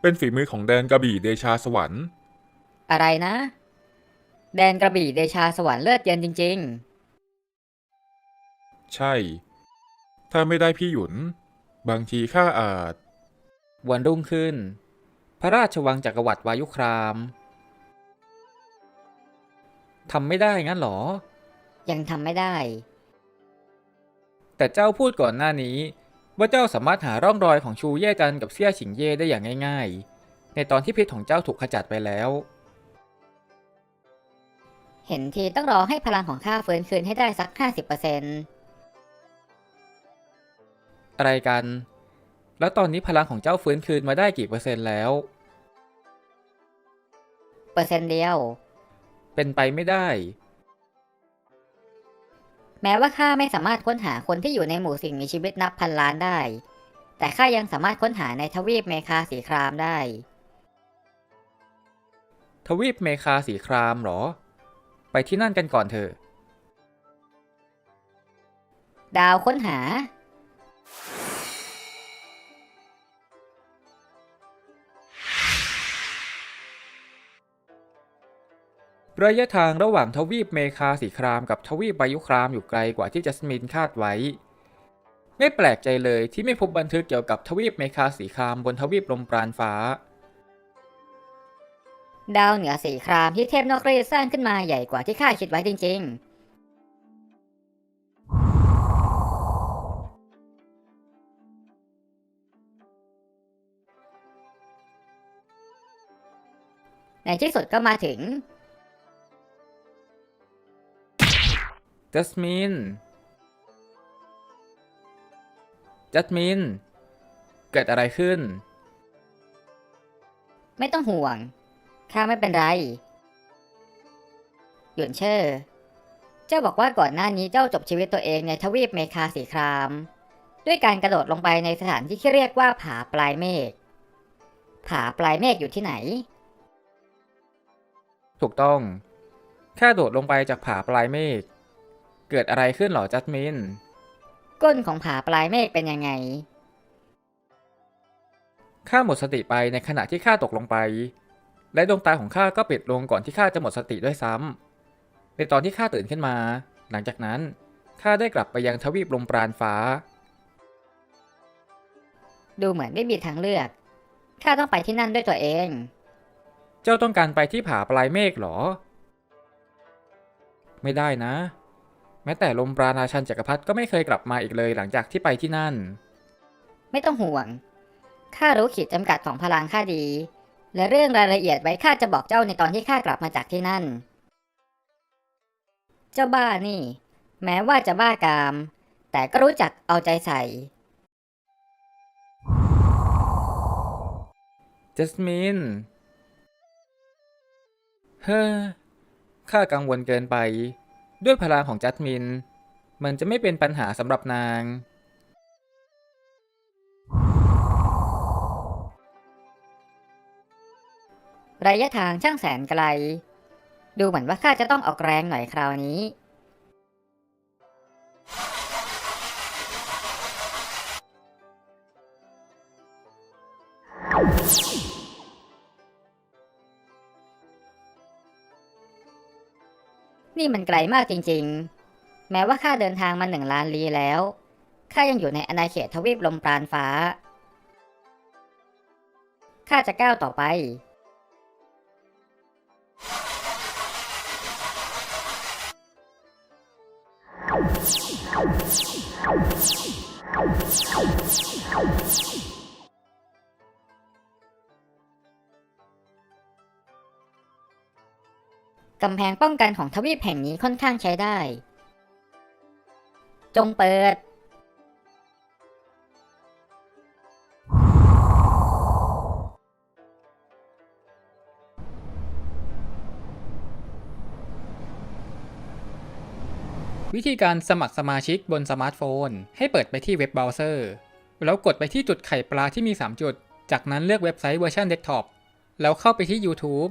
เป็นฝีมือของแดนกระบี่เดชาสวรรค์ อะไรนะ แดนกระบี่เดชาสวรรค์เลือดเย็นจริง ใช่ ถ้าไม่ได้พี่หยุน บางทีข้าอาจวันรุ่งขึ้น พระราชวังจักรวรรดิวายุครามทำไม่ได้งั้นเหรอๆยังทำไม่ได้ แต่เจ้าพูดก่อนหน้านี้ ว่าเจ้าสามารถหาร่องรอยของชูเย่จันกับเซี่ยฉิงเย่ได้อย่างง่าย ๆ ในตอนที่พิษของเจ้าถูกขจัดไปแล้ว เห็นทีต้องรอให้พลังของข้าฟื้นคืนให้ได้สัก 50%เอะไรกัน แล้วตอนนี้พลังของเจ้าฟื้นคืนมาได้กี่เปอร์เซ็นต์แล้วปอร์เซ็นต์เดียว เป็นไปไม่ได้ แม้ว่าข้าไม่สามารถค้นหาคนที่อยู่ในหมู่สิ่งมีชีวิตนับพันล้านได้ แต่ข้ายังสามารถค้นหาในทวีปเมคาสีครามได้ ทวีปเมคาสีครามเหรอ ไปที่นั่นกันก่อนเถอะ ดาวค้นหา ระยะทางระหว่างทวีปเมคาสีครามกับทวีปวายุครามอยู่ไกลกว่าที่จัสมินคาดไว้ ไม่แปลกใจเลยที่ไม่พบบันทึกเกี่ยวกับทวีปเมคาสีครามบนทวีปลมปราณฟ้า ดาวเหนือสีครามที่เทพนอกรีสร้างขึ้นมาใหญ่กว่าที่ข้าคิดไว้จริง ๆในที่สุดก็มาถึง จัสมิน จัสมิน เกิดอะไรขึ้น ไม่ต้องห่วง ข้าไม่เป็นไร หยวนเชอร์ เจ้าบอกว่าก่อนหน้านี้เจ้าจบชีวิตตัวเองในทวีปเมคาสีคราม ด้วยการกระโดดลงไปในสถานที่ที่เรียกว่าผาปลายเมฆ ผาปลายเมฆอยู่ที่ไหน ถูกต้อง แค่โดดลงไปจากผาปลายเมฆ เกิดอะไรขึ้นเหรอจัสมิน ก้นของผาปลายเมฆเป็นยังไง ข้าหมดสติไปในขณะที่ข้าตกลงไป และดวงตาของข้าก็ปิดลงก่อนที่ข้าจะหมดสติด้วยซ้ำ ในตอนที่ข้าตื่นขึ้นมา หลังจากนั้นข้าได้กลับไปยังทวีปลมปราณฟ้า ดูเหมือนไม่มีทางเลือก ข้าต้องไปที่นั่นด้วยตัวเอง เจ้าต้องการไปที่ผาปลายเมฆเหรอ ไม่ได้นะ แม้แต่ลมปราณราชันจักรพรรดิก็ไม่เคยกลับมาอีกเลยหลังจากที่ไปที่นั่น ไม่ต้องห่วง ข้ารู้ขีดจำกัดของพลังข้าดี และเรื่องรายละเอียดไว้ข้าจะบอกเจ้าในตอนที่ข้ากลับมาจากที่นั่น เจ้าบ้านี่ แม้ว่าจะบ้ากาม แต่ก็รู้จักเอาใจใส่ จัสมิน เฮ้อ ข้ากังวลเกินไป ด้วยพลังของจัสมิน มันจะไม่เป็นปัญหาสำหรับนาง ระยะทางช่างแสนไกล ดูเหมือนว่าข้าจะต้องออกแรงหน่อยคราวนี้ นี่มันไกลมากจริงๆ แม้ว่าข้าเดินทางมาหนึ่งล้านลี้แล้ว ข้ายังอยู่ในอาณาเขตทวีปลมปราณฟ้า ข้าจะก้าวต่อไป กำแพงป้องกันของทวีปแห่งนี้ค่อนข้างใช้ได้ จงเปิด วิธีการสมัครสมาชิกบนสมาร์ทโฟน ให้เปิดไปที่เว็บเบราว์เซอร์ แล้วกดไปที่จุดไข่ปลาที่มี 3 จุด จากนั้นเลือกเว็บไซต์เวอร์ชันเดสก์ท็อปแล้วเข้าไปที่ YouTube